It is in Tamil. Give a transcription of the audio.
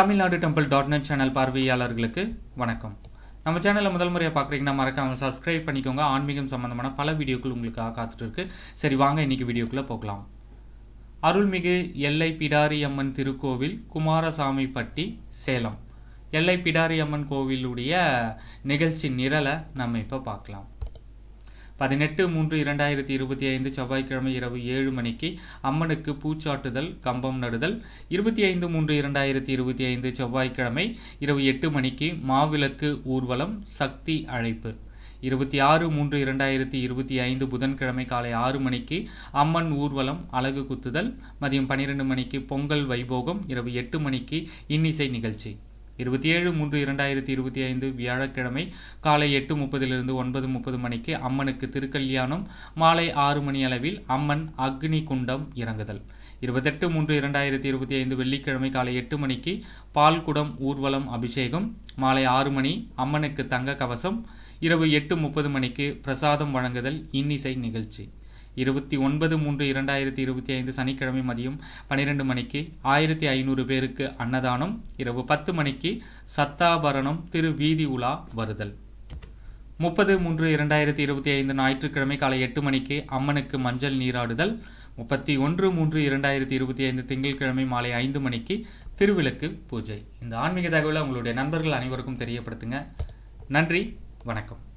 Tamil Nadu temple dot net channel பார்வையாளர்களுக்கு வணக்கம். நம்ம சேனலை முதல் முறையாக பார்க்குறீங்கன்னா மறக்காமல் சப்ஸ்கிரைப் பண்ணிக்கோங்க. ஆன்மீகம் சம்மந்தமான பல வீடியோக்கள் உங்களுக்காக காத்துட்டு இருக்கு சரி வாங்க இன்னைக்கு வீடியோக்குள்ளே போகலாம். அருள்மிகு எல்லை பிடாரி அம்மன் திருக்கோவில் குமாரசாமிப்பட்டி சேலம். எல்லை பிடாரி அம்மன் கோவிலுடைய நிகழ்ச்சி நிரலை நம்ம இப்போ பார்க்கலாம். பதினெட்டு மூன்று இரண்டாயிரத்தி இருபத்தி ஐந்து செவ்வாய்க்கிழமை இரவு ஏழு மணிக்கு அம்மனுக்கு பூச்சாட்டுதல் கம்பம் நடுதல். இருபத்தி ஐந்து மூன்று இரண்டாயிரத்தி இருபத்தி ஐந்து செவ்வாய்க்கிழமை இரவு எட்டு மணிக்கு மாவிளக்கு ஊர்வலம் சக்தி அழைப்பு. இருபத்தி ஆறு மூன்று இரண்டாயிரத்தி இருபத்தி ஐந்து புதன்கிழமை காலை ஆறு மணிக்கு அம்மன் ஊர்வலம் அலகு குத்துதல். மதியம் பன்னிரெண்டு மணிக்கு பொங்கல் வைபோகம். இரவு எட்டு மணிக்கு இன்னிசை நிகழ்ச்சி. இருபத்தி ஏழு மூன்று இரண்டாயிரத்தி இருபத்தி ஐந்து வியாழக்கிழமை காலை எட்டு முப்பதிலிருந்து ஒன்பது முப்பது மணிக்கு அம்மனுக்கு திருக்கல்யாணம். மாலை ஆறு மணி அளவில் அம்மன் அக்னி குண்டம் இறங்குதல். இருபத்தெட்டு மூன்று இரண்டாயிரத்தி இருபத்தி ஐந்து வெள்ளிக்கிழமை காலை எட்டு மணிக்கு பால்குடம் ஊர்வலம் அபிஷேகம். மாலை ஆறு மணி அம்மனுக்கு தங்க கவசம். இரவு எட்டு முப்பது மணிக்கு பிரசாதம் வழங்குதல். இன்னிசை நிகழ்ச்சி. இருபத்தி ஒன்பது மூன்று இரண்டாயிரத்தி இருபத்தி ஐந்து சனிக்கிழமை மதியம் பன்னிரெண்டு மணிக்கு ஆயிரத்தி ஐநூறு பேருக்கு அன்னதானம் இரவு பத்து மணிக்கு சத்தாபரணம் திரு வீதி உலா வருதல். முப்பது மூன்று இரண்டாயிரத்தி இருபத்தி ஐந்து ஞாயிற்றுக்கிழமை காலை எட்டு மணிக்கு அம்மனுக்கு மஞ்சள் நீராடுதல். முப்பத்தி ஒன்று மூன்று இரண்டாயிரத்தி இருபத்தி ஐந்து திங்கட்கிழமை மாலை ஐந்து மணிக்கு திருவிளக்கு பூஜை. இந்த ஆன்மீக தகவலை உங்களுடைய நண்பர்கள் அனைவருக்கும் தெரியப்படுத்துங்க. நன்றி வணக்கம்.